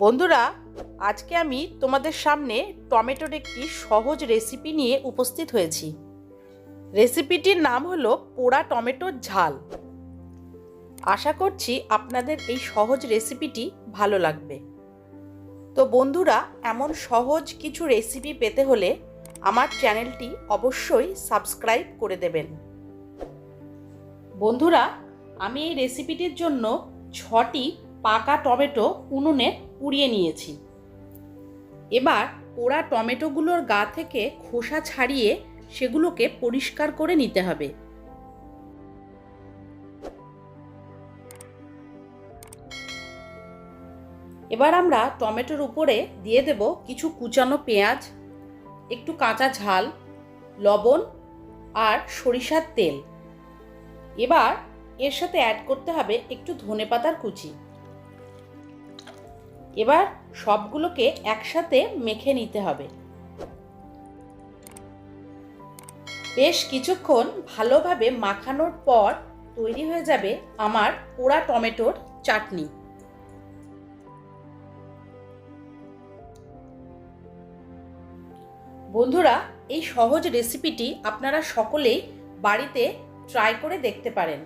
বন্ধুরা, আজকে আমি তোমাদের সামনে টমেটোর একটি সহজ রেসিপি নিয়ে উপস্থিত হয়েছি। রেসিপিটির নাম হলো পোড়া টমেটোর ঝাল। আশা করছি আপনাদের এই সহজ রেসিপিটি ভালো লাগবে। তো বন্ধুরা, এমন সহজ কিছু রেসিপি পেতে হলে আমার চ্যানেলটি অবশ্যই সাবস্ক্রাইব করে দেবেন। বন্ধুরা, আমি এই রেসিপিটির জন্য ছটি পাকা টমেটো উনুনে পুড়িয়ে নিয়েছি। এবার পোড়া টমেটোগুলোর গা থেকে খোসা ছাড়িয়ে সেগুলোকে পরিষ্কার করে নিতে হবে। এবার আমরা টমেটোর উপরে দিয়ে দেব কিছু কুচানো পেঁয়াজ, একটু কাঁচা ঝাল, লবণ আর সরিষার তেল। এবার এর সাথে অ্যাড করতে হবে একটু ধনেপাতার কুচি। এবার সবগুলোকে একসাথে মেখে নিতে হবে। বেশ কিছুক্ষণ ভালোভাবে মাখানোর পর তৈরি হয়ে যাবে আমার পোড়া টমেটোর চাটনি। বন্ধুরা, এই সহজ রেসিপিটি আপনারা সকলেই বাড়িতে ট্রাই করে দেখতে পারেন।